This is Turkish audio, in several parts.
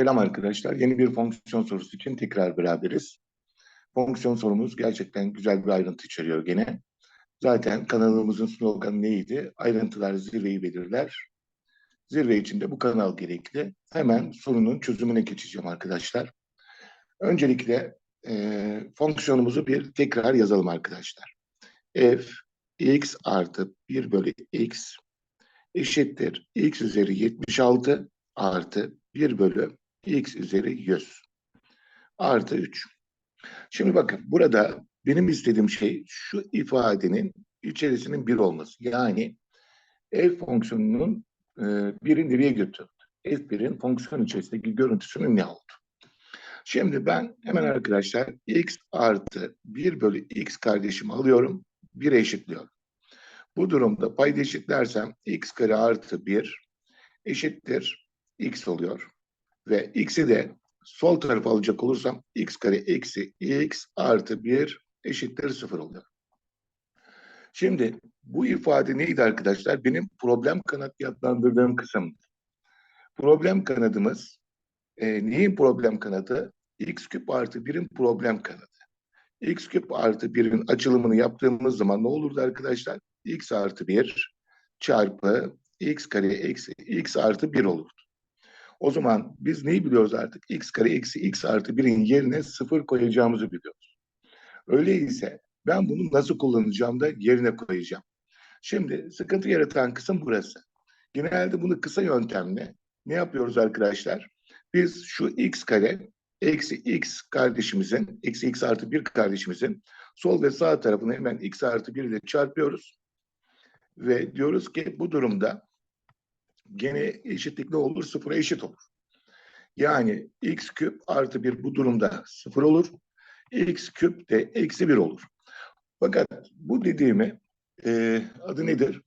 Selam arkadaşlar. Yeni bir fonksiyon sorusu için tekrar beraberiz. Fonksiyon sorumuz gerçekten güzel bir ayrıntı içeriyor gene. Zaten kanalımızın sloganı neydi? Ayrıntılar zirveyi belirler. Zirve için de bu kanal gerekli. Hemen sorunun çözümüne geçeceğim arkadaşlar. Öncelikle e, fonksiyonumuzu bir tekrar yazalım arkadaşlar. f x artı 1 bölü x eşittir x üzeri 76 artı 1 bölü x üzeri 100 artı 3. Şimdi bakın burada benim istediğim şey şu ifadenin içerisinin bir olması. Yani f fonksiyonunun e, biri nereye götürdü? f1'in fonksiyon içerisindeki görüntüsünün ne oldu? Şimdi ben hemen arkadaşlar x artı 1 bölü x kardeşimi alıyorum. 1'e eşitliyorum. Bu durumda payda eşitlersem x kare artı 1 eşittir x oluyor. Ve x'i de sol tarafa alacak olursam x kare eksi x artı 1 eşittir 0 oluyor. Şimdi bu ifade neydi arkadaşlar? Benim problem kanat adlandırdığım kısım. Problem kanadımız e, neyin problem kanadı? x küp artı 1'in problem kanadı. x küp artı 1'in açılımını yaptığımız zaman ne olurdu arkadaşlar? x artı 1 çarpı x kare eksi x artı 1 olurdu. O zaman biz neyi biliyoruz artık? x kare eksi x artı 1'in yerine 0 koyacağımızı biliyoruz. Öyleyse ben bunu nasıl kullanacağım da yerine koyacağım. Şimdi sıkıntı yaratan kısım burası. Genelde bunu kısa yöntemle ne yapıyoruz arkadaşlar? Biz şu x kare eksi x kardeşimizin, eksi x artı 1 kardeşimizin sol ve sağ tarafını hemen x artı 1 ile çarpıyoruz. Ve diyoruz ki bu durumda gene eşitlik ne olur? Sıfıra eşit olur. Yani x küp artı 1 bu durumda sıfır olur. x küp de eksi 1 olur. Fakat bu dediğimi e, adı nedir?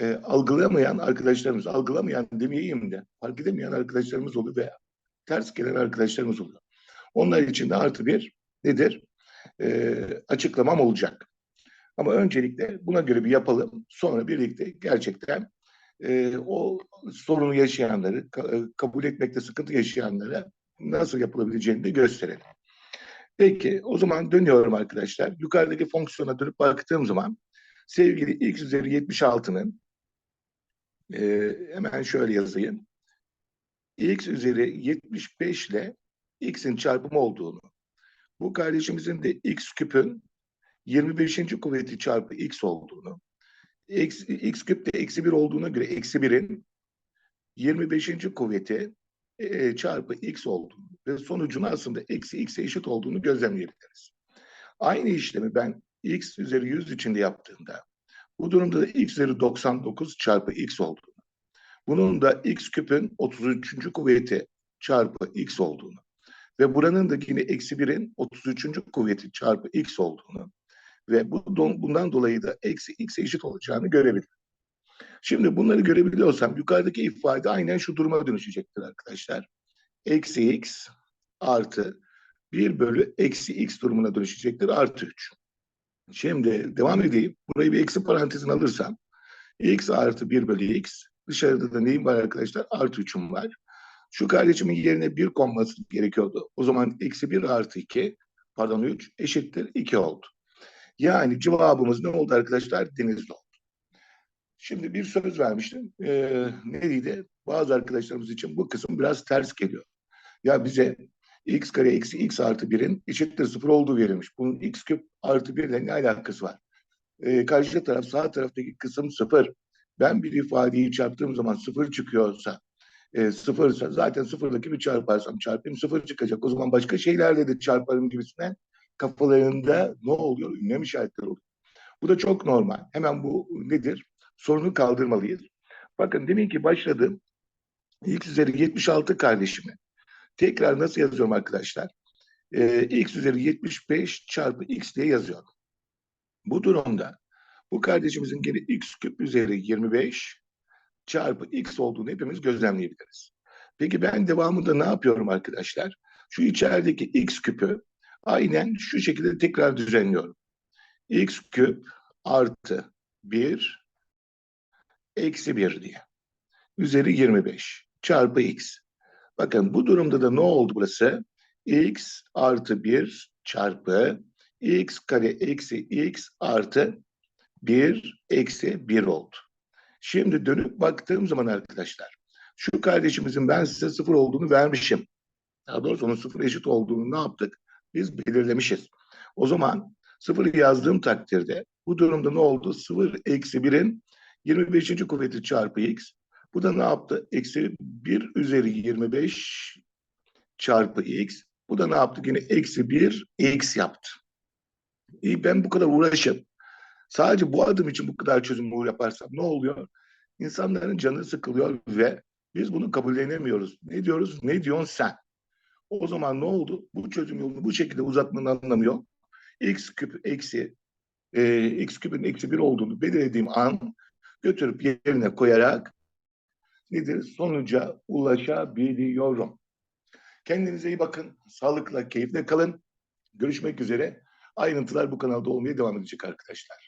E, algılayamayan arkadaşlarımız, algılamayan demeyeyim de fark edemeyen arkadaşlarımız oluyor veya ters gelen arkadaşlarımız oluyor. Onlar için de artı bir nedir? E, açıklamam olacak. Ama öncelikle buna göre bir yapalım. Sonra birlikte gerçekten e, o sorunu yaşayanları, ka, e, kabul etmekte sıkıntı yaşayanlara nasıl yapılabileceğini de gösterelim. Peki o zaman dönüyorum arkadaşlar. Yukarıdaki fonksiyona dönüp baktığım zaman sevgili x üzeri 76'nın e, hemen şöyle yazayım. x üzeri 75 ile x'in çarpımı olduğunu, bu kardeşimizin de x küpün 25. kuvveti çarpı x olduğunu, x, x küpte eksi 1 olduğuna göre eksi 1'in 25. kuvveti e, çarpı x olduğunu ve sonucun aslında eksi x'e eşit olduğunu gözlemleyebiliriz. Aynı işlemi ben x üzeri 100 içinde yaptığımda bu durumda da x üzeri 99 çarpı x olduğunu, bunun da x küpün 33. kuvveti çarpı x olduğunu ve buranın da yine eksi 1'in 33. kuvveti çarpı x olduğunu ve bu, bundan dolayı da eksi x eşit olacağını görebilirim. Şimdi bunları görebiliyorsam yukarıdaki ifade aynen şu duruma dönüşecektir arkadaşlar. Eksi x artı 1 bölü eksi x durumuna dönüşecektir artı 3. Şimdi devam edeyim. Burayı bir eksi parantezine alırsam x artı 1 bölü x dışarıda da neyim var arkadaşlar? Artı 3'üm var. Şu kardeşimin yerine 1 konması gerekiyordu. O zaman eksi 1 artı 2 pardon 3 eşittir 2 oldu. Yani cevabımız ne oldu arkadaşlar? Denizli oldu. Şimdi bir söz vermiştim. Ee, neydi? Bazı arkadaşlarımız için bu kısım biraz ters geliyor. Ya bize x kare eksi x artı 1'in eşittir sıfır olduğu verilmiş. Bunun x küp artı 1 ile ne alakası var? Ee, karşı taraf sağ taraftaki kısım sıfır. Ben bir ifadeyi çarptığım zaman sıfır çıkıyorsa e, sıfırsa zaten sıfırdaki bir çarparsam çarpayım sıfır çıkacak. O zaman başka şeylerle de çarparım gibisinden kafalarında ne oluyor? Ünlem işaretleri oluyor. Bu da çok normal. Hemen bu nedir? Sorunu kaldırmalıyız. Bakın demin ki başladım. X üzeri 76 kardeşimi. Tekrar nasıl yazıyorum arkadaşlar? Ee, x üzeri 75 çarpı x diye yazıyorum. Bu durumda bu kardeşimizin geri x küp üzeri 25 çarpı x olduğunu hepimiz gözlemleyebiliriz. Peki ben devamında ne yapıyorum arkadaşlar? Şu içerideki x küpü aynen şu şekilde tekrar düzenliyorum. x küp artı 1 eksi 1 diye. Üzeri 25 çarpı x. Bakın bu durumda da ne oldu burası? x artı 1 çarpı x kare eksi x artı 1 eksi 1 oldu. Şimdi dönüp baktığım zaman arkadaşlar şu kardeşimizin ben size sıfır olduğunu vermişim. Daha doğrusu onun sıfır eşit olduğunu ne yaptık? Biz belirlemişiz. O zaman sıfır yazdığım takdirde bu durumda ne oldu? Sıfır eksi 1'in 25. kuvveti çarpı x. Bu da ne yaptı? Eksi 1 üzeri 25 çarpı x. Bu da ne yaptı? Yine eksi 1 x yaptı. İyi ben bu kadar uğraşıp sadece bu adım için bu kadar çözüm yaparsam ne oluyor? İnsanların canı sıkılıyor ve biz bunu kabullenemiyoruz. Ne diyoruz? Ne diyorsun sen? O zaman ne oldu? Bu çözüm yolunu bu şekilde uzatmanın anlamı yok. x küp eksi e, x küpün eksi 1 olduğunu belirlediğim an götürüp yerine koyarak nedir? Sonuca ulaşabiliyorum. Kendinize iyi bakın. Sağlıkla, keyifle kalın. Görüşmek üzere. Ayrıntılar bu kanalda olmaya devam edecek arkadaşlar.